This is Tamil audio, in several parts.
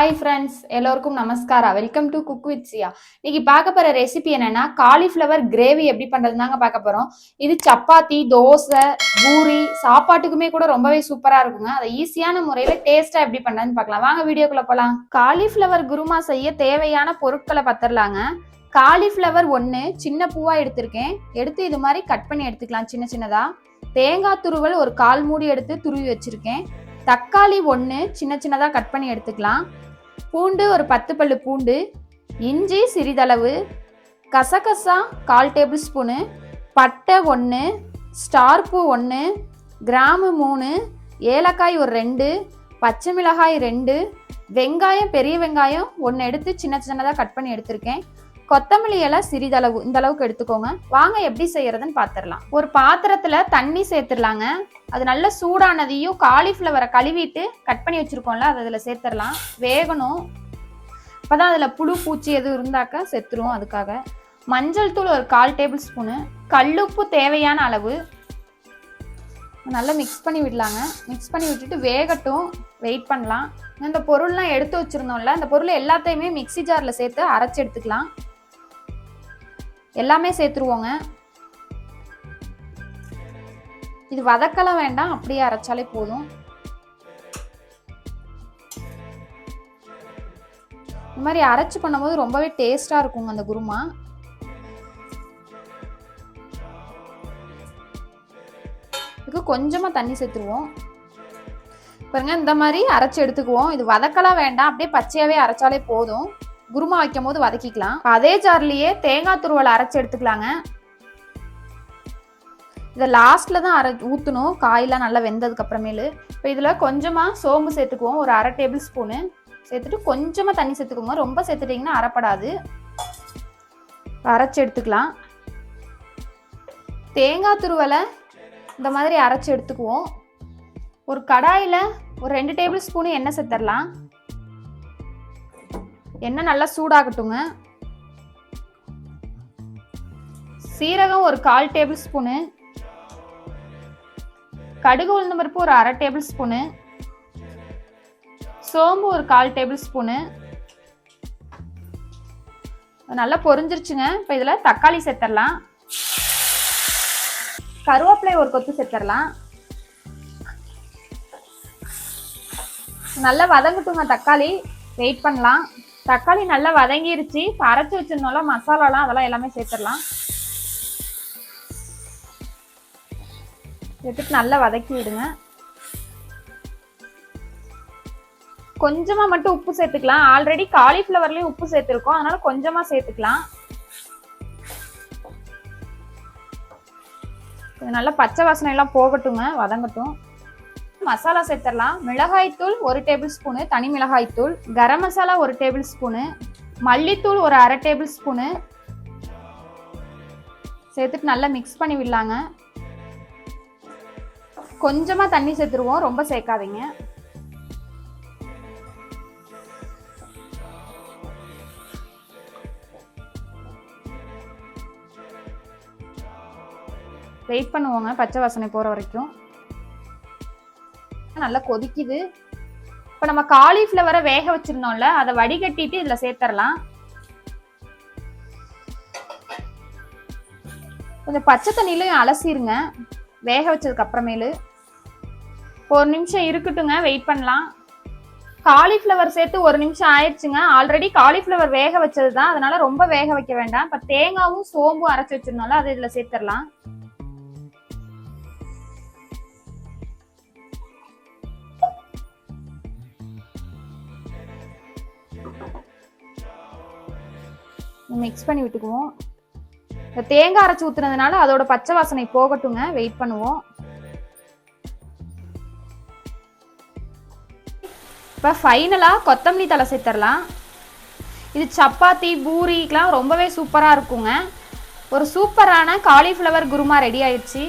ஹாய் ஃப்ரெண்ட்ஸ் எல்லோருக்கும் நமஸ்காரா? Welcome to cook with Siya இன்னைக்கு பார்க்க போகிற ரெசிபி என்னன்னா காலிஃப்ளவர் கிரேவி எப்படி பண்ணுறதுனாங்க பார்க்க போகிறோம் இது சப்பாத்தி தோசை பூரி சாப்பாட்டுக்குமே கூட ரொம்பவே சூப்பராக இருக்குங்க. அதை ஈஸியான முறையில் டேஸ்ட்டாக எப்படி பண்ணுறதுன்னு பார்க்கலாம். வாங்க வீடியோக்குள்ள போகலாம் காலிஃப்ளவர் குருமா செய்ய தேவையான பொருட்களை பத்திரலாங்க. காலிஃப்ளவர் ஒன்று சின்ன பூவாக எடுத்திருக்கேன். எடுத்து இது மாதிரி கட் பண்ணி எடுத்துக்கலாம் சின்ன சின்னதாக தேங்காய் துருவல் ஒரு கால் மூடி எடுத்து துருவி வச்சுருக்கேன். தக்காளி ஒன்று சின்ன சின்னதாக கட் பண்ணி எடுத்துக்கலாம். பூண்டு ஒரு பத்து பல்லு பூண்டு இஞ்சி சிறிதளவு கசகசா கால் டேபிள் ஸ்பூனு பட்டை ஒன்று ஸ்டார் பூ ஒன்று கிராமு மூணு ஏலக்காய் ஒரு ரெண்டு பச்சை மிளகாய் ரெண்டு வெங்காயம் பெரிய வெங்காயம் ஒன்று எடுத்து சின்ன சின்னதாக கட் பண்ணி எடுத்திருக்கேன். கொத்தமல்லி இலை சிறிதளவு இந்த அளவுக்கு எடுத்துக்கோங்க. வாங்க எப்படி செய்யறதுன்னு பார்த்துடலாம் ஒரு பாத்திரத்துல தண்ணி சேர்த்துடலாங்க அது நல்ல சூடானதையும் காலிஃப்ளவரை கழுவிட்டு கட் பண்ணி வச்சிருக்கோம்ல அதை அதில் சேர்த்துடலாம் வேகணும். அப்பதான் அதில் புழு பூச்சி எதுவும் இருந்தாக்க செத்துரும் அதுக்காக. மஞ்சள் தூள் ஒரு கால் டேபிள் ஸ்பூனு. கல்லுப்பு தேவையான அளவு. நல்லா மிக்ஸ் பண்ணி விடலாங்க. மிக்ஸ் பண்ணி விட்டுட்டு வேகட்டும். வெயிட் பண்ணலாம். இந்த பொருள்லாம் எடுத்து வச்சிருந்தோம்ல இந்த பொருள் எல்லாத்தையுமே மிக்ஸி ஜாரில் சேர்த்து அரைச்சி எடுத்துக்கலாம். எல்லாமே சேர்த்துருவோங்க. இது வதக்கலாம் வேண்டாம் அப்படியே அரைச்சாலே போதும். இந்த மாதிரி அரைச்சு பண்ணும்போது ரொம்பவே டேஸ்ட்டாக இருக்குங்க அந்த குருமா. இதுக்கு கொஞ்சமாக தண்ணி சேர்த்துருவோம். பாருங்க இந்த மாதிரி அரைச்சி எடுத்துக்குவோம். இது வதக்கலாம் வேண்டாம் அப்படியே பச்சையாகவே அரைச்சாலே போதும். குருமா வைக்கும் போது வதக்கிக்கலாம் அதே ஜார்லயே தேங்காய் துருவல் அரைச்சி எடுத்துக்கலாங்க. இதை லாஸ்ட்ல தான் அரை ஊற்றணும் காயெல்லாம் நல்லா வெந்ததுக்கு அப்புறமேலு. இப்போ இதில் கொஞ்சமாக சோம்பு சேர்த்துக்குவோம். ஒரு அரை டேபிள் ஸ்பூனு. சேர்த்துட்டு கொஞ்சமாக தண்ணி சேர்த்துக்கோங்க. ரொம்ப சேர்த்துட்டிங்கன்னா அரைப்படாது. அரைச்சி எடுத்துக்கலாம். தேங்காய் துருவலை இந்த மாதிரி அரைச்சி எடுத்துக்குவோம். ஒரு கடாயில் ஒரு ரெண்டு டேபிள் ஸ்பூனு எண்ணெய் சேர்த்துடலாம். எண்ணெய் நல்லா சூடாகட்டுங்க. சீரகம் ஒரு கால் டேபிள் ஸ்பூனு. கடுகு உளுந்து பருப்பு ஒரு அரை டேபிள் ஸ்பூனு. சோம்பு ஒரு கால் டேபிள் ஸ்பூனு. நல்லா பொரிஞ்சிருச்சுங்க. இப்போ இதில் தக்காளி சேர்த்துடலாம் கருவேப்பிலை ஒரு கொத்து சேர்த்துடலாம் நல்லா வதங்கட்டுங்க தக்காளி. வெயிட் பண்ணலாம். தக்காளி நல்லா வதங்கிருச்சு. இப்போ அரைச்சி வச்சிருந்தோம்ல மசாலாலாம் அதெல்லாம் எல்லாமே சேர்த்துடலாம். சேர்த்துட்டு நல்லா வதக்கி விடுங்க. கொஞ்சமாக மட்டும் உப்பு சேர்த்துக்கலாம். ஆல்ரெடி காலிஃப்ளவர்லேயும் உப்பு சேர்த்துருக்கோம். அதனால கொஞ்சமாக சேர்த்துக்கலாம். நல்லா பச்சை வாசனை எல்லாம் போகட்டுங்க வதங்கட்டும். மசாலா சேர்த்துடலாம் மிளகாய்த்தூள் ஒரு டேபிள் ஸ்பூனு தனி மிளகாய்த்தூள் கரம் மசாலா ஒரு டேபிள் ஸ்பூனு மல்லித்தூள் ஒரு அரை டேபிள் ஸ்பூனு சேர்த்துட்டு நல்லா மிக்ஸ் பண்ணி விடலாங்க. கொஞ்சமாக தண்ணி சேர்த்துருவோம். ரொம்ப சேர்க்காதீங்க. வெயிட் பண்ணுவோங்க. பச்சை வாசனை போகிற வரைக்கும். நல்லா கொதிக்குது. இப்போ நம்ம காலிஃப்ளவரை வேக வச்சிருந்தோம்ல அதை வடிகட்டிட்டு இதில் சேர்த்துடலாம் கொஞ்சம் பச்சை தண்ணியிலையும் அலசிருங்க. வேக வச்சதுக்கு அப்புறமேலு. ஒரு நிமிஷம் இருக்கட்டுங்க வெயிட் பண்ணலாம். காலிஃப்ளவர் சேர்த்து ஒரு நிமிஷம் ஆயிடுச்சுங்க. ஆல்ரெடி காலிஃப்ளவர் வேக வச்சது தான் அதனால ரொம்ப வேக வைக்க வேண்டாம். இப்போ தேங்காவும் சோம்பும் அரைச்சி வச்சிருந்தோம்ல அதை இதில் சேர்த்துடலாம் மிக்ஸ் பண்ணி விட்டுக்குவோம். இந்த தேங்காய் அரைச்சி ஊத்துனதுனால அதோட பச்சை வாசனை போகட்டுங்க. வெயிட் பண்ணுவோம். இப்போ ஃபைனலாக கொத்தமல்லி தலை சேர்த்துடலாம் இது சப்பாத்தி பூரிக்கெலாம் ரொம்பவே சூப்பராக இருக்குங்க. ஒரு சூப்பரான காலிஃப்ளவர் குருமா ரெடி ஆயிடுச்சு.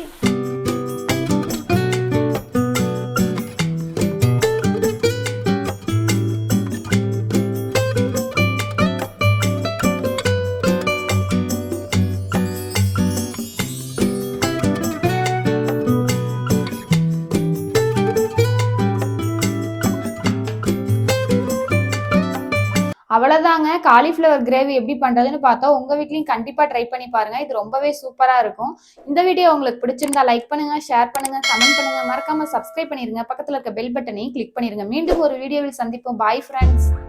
தாங்க காலிஃப்ளவர் கிரேவி எப்படி பண்றதுன்னு பார்த்தோம் உங்க வீட்லயும் கண்டிப்பா ட்ரை பண்ணி பாருங்க. இது ரொம்பவே சூப்பரா இருக்கும். இந்த வீடியோ உங்களுக்கு பிடிச்சிருந்தா லைக் பண்ணுங்க ஷேர் பண்ணுங்க கமெண்ட் பண்ணுங்க. மறக்காம சப்ஸ்கிரைப் பண்ணிருங்க. பக்கத்துல இருக்க பெல் பட்டனையும் கிளிக் பண்ணிருங்க. மீண்டும் ஒரு வீடியோவில் சந்திப்போம். Bye friends